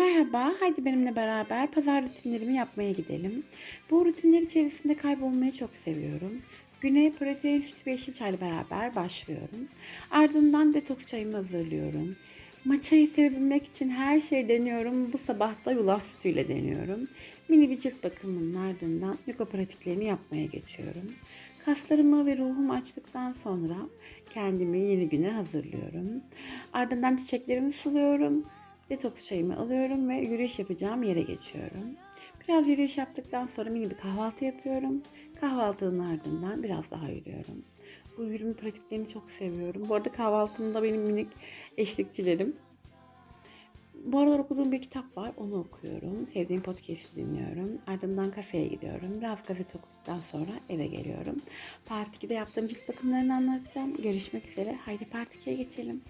Merhaba, haydi benimle beraber pazar rutinlerimi yapmaya gidelim. Bu rutinler içerisinde kaybolmayı çok seviyorum. Güne protein sütü ve yeşil çayla beraber başlıyorum. Ardından detoks çayımı hazırlıyorum. Maçayı sevebilmek için her şeyi deniyorum. Bu sabah da yulaf sütüyle deniyorum. Mini bir cilt bakımının ardından yoga pratiklerini yapmaya geçiyorum. Kaslarımı ve ruhumu açtıktan sonra kendimi yeni güne hazırlıyorum. Ardından çiçeklerimi suluyorum. Detoks çayımı alıyorum ve yürüyüş yapacağım yere geçiyorum. Biraz yürüyüş yaptıktan sonra mini bir kahvaltı yapıyorum. Kahvaltının ardından biraz daha yürüyorum. Bu yürüme pratiklerini çok seviyorum. Bu arada kahvaltımda benim minik eşlikçilerim. Bu aralar okuduğum bir kitap var. Onu okuyorum. Sevdiğim podcast'i dinliyorum. Ardından kafeye gidiyorum. Biraz gazete okuduktan sonra eve geliyorum. Part 2'de yaptığım cilt bakımlarını anlatacağım. Görüşmek üzere. Haydi Part 2'ye geçelim.